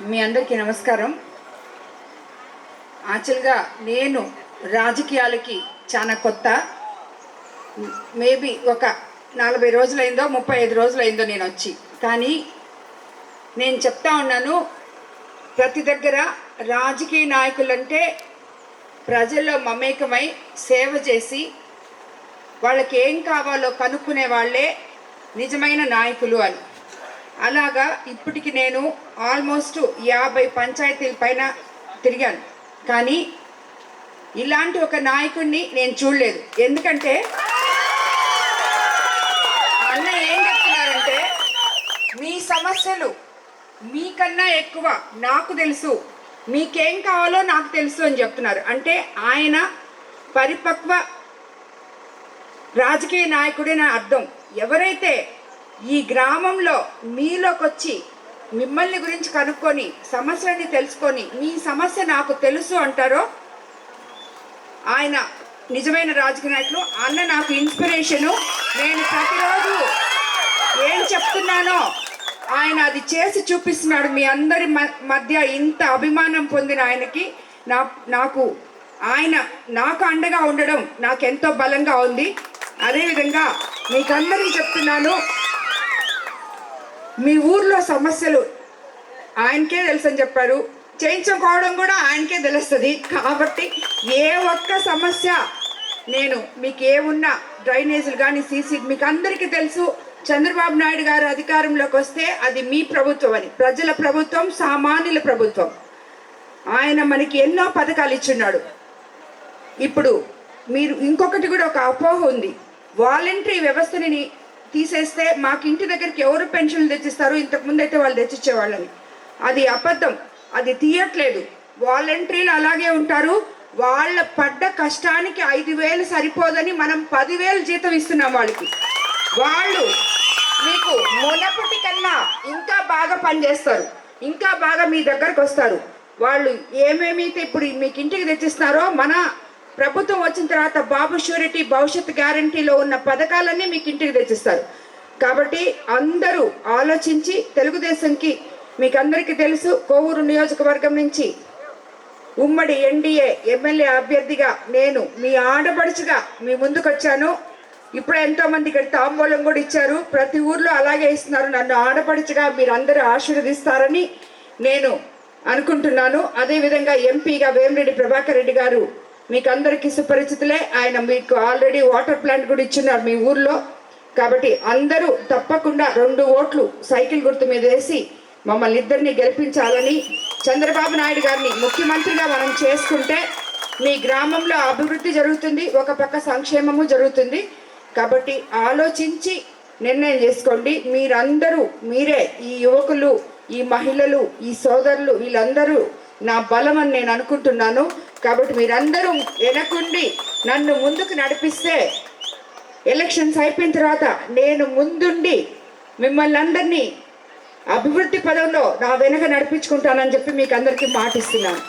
మీ అందరికీ నమస్కారం. యాక్చువల్గా నేను రాజకీయాలకి చాలా కొత్త. మేబీ ఒక నలభై రోజులైందో ముప్పై ఐదు రోజులైందో నేను వచ్చి. కానీ నేను చెప్తా ఉన్నాను ప్రతి దగ్గర రాజకీయ నాయకులంటే ప్రజల్లో మమేకమై సేవ చేసి వాళ్ళకి ఏం కావాలో కనుక్కునే వాళ్ళే నిజమైన నాయకులు అని. అలాగా ఇప్పటికి నేను ఆల్మోస్ట్ యాభై పంచాయతీల పైన తిరిగాను. కానీ ఇలాంటి ఒక నాయకుడిని నేను చూడలేదు. ఎందుకంటే అన్న ఏం చెప్తున్నారంటే మీ సమస్యలు మీకన్నా ఎక్కువ నాకు తెలుసు మీకేం కావాలో నాకు తెలుసు అని చెప్తున్నారు. అంటే ఆయన పరిపక్వ రాజకీయ నాయకుడని అర్థం. ఎవరైతే ఈ గ్రామంలో మీలోకొచ్చి మిమ్మల్ని గురించి కనుక్కొని సమస్యని తెలుసుకొని మీ సమస్య నాకు తెలుసు అంటారో? ఆయన నిజమైన రాజకీయ నాయకులు అన్న నాకు ఇన్స్పిరేషను నేను ప్రతిరోజు ఏం చెప్తున్నానో ఆయన అది చేసి చూపిస్తున్నాడు. మీ అందరి మ- మధ్య ఇంత అభిమానం పొందిన ఆయనకి నా నాకు ఆయన నాకు అండగా ఉండడం నాకెంతో బలంగా ఉంది. అదేవిధంగా మీకందరికీ చెప్తున్నాను మీ ఊర్లో సమస్యలు ఆయనకే తెలుసని చెప్పారు. చేయించుకోవడం కూడా ఆయనకే తెలుస్తుంది. కాబట్టి ఏ ఒక్క సమస్య నేను మీకు ఏమున్నా డ్రైనేజీలు కానీ సీసీ మీకు అందరికీ తెలుసు. చంద్రబాబు నాయుడు గారు అధికారంలోకి వస్తే అది మీ ప్రభుత్వం అని ప్రజల ప్రభుత్వం సామాన్యుల ప్రభుత్వం. ఆయన మనకి ఎన్నో పథకాలు ఇచ్చున్నాడు. ఇప్పుడు మీరు ఇంకొకటి కూడా ఒక అపోహ ఉంది. వాలంటరీ వ్యవస్థని తీసేస్తే మాకు ఇంటి దగ్గరికి ఎవరు పెన్షన్లు తెచ్చిస్తారు ఇంతకుముందు అయితే వాళ్ళు తెచ్చిచ్చేవాళ్ళని. అది అబద్ధం. అది తీయట్లేదు. వాలంటీర్లు అలాగే ఉంటారు. వాళ్ళ పడ్డ కష్టానికి ఐదు వేలు సరిపోదని మనం పదివేలు జీతం ఇస్తున్నాం వాళ్ళకి. వాళ్ళు మీకు మునపటి కన్నా ఇంకా బాగా పనిచేస్తారు. ఇంకా బాగా మీ దగ్గరకు వస్తారు. వాళ్ళు ఏమేమైతే ఇప్పుడు మీకు ఇంటికి తెచ్చిస్తారో మన ప్రభుత్వం వచ్చిన తర్వాత బాబు షూరిటీ భవిష్యత్ గ్యారంటీలో ఉన్న పథకాలన్నీ మీకు ఇంటికి తెచ్చిస్తారు. కాబట్టి అందరూ ఆలోచించి తెలుగుదేశంకి మీకు అందరికీ తెలుసు కోవూరు నియోజకవర్గం నుంచి ఉమ్మడి ఎన్డీఏ ఎమ్మెల్యే అభ్యర్థిగా నేను మీ ఆడపడుచుగా మీ ముందుకు వచ్చాను ఇప్పుడు ఎంతో మంది ఇక్కడ తాంబూలం కూడా ఇచ్చారు. ప్రతి ఊర్లో అలాగే ఇస్తున్నారు. నన్ను ఆడపడుచుగా మీరందరూ ఆశీర్వదిస్తారని నేను అనుకుంటున్నాను. అదేవిధంగా ఎంపీగా వేమిరెడ్డి ప్రభాకర్ రెడ్డి గారు మీకు అందరికీ సుపరిచితులే. ఆయన మీకు ఆల్రెడీ వాటర్ ప్లాంట్ కూడా ఇచ్చున్నారు మీ ఊర్లో. కాబట్టి అందరూ తప్పకుండా రెండు ఓట్లు సైకిల్ గుర్తు మీద వేసి మమ్మల్ని ఇద్దరిని గెలిపించాలని చంద్రబాబు నాయుడు గారిని ముఖ్యమంత్రిగా మనం చేసుకుంటే మీ గ్రామంలో అభివృద్ధి జరుగుతుంది ఒక పక్క సంక్షేమము జరుగుతుంది. కాబట్టి ఆలోచించి నిర్ణయం చేసుకోండి. మీరందరూ మీరే ఈ యువకులు ఈ మహిళలు ఈ సోదరులు వీళ్ళందరూ నా బలం అని నేను అనుకుంటున్నాను. కాబట్టి మీరందరూ వెనకుండి నన్ను ముందుకు నడిపిస్తే ఎలక్షన్స్ అయిపోయిన తర్వాత నేను ముందుండి మిమ్మల్ని అందరినీ అభివృద్ధి పదంలో నా వెనక నడిపించుకుంటానని చెప్పి మీకు అందరికీ మాటిస్తున్నాను.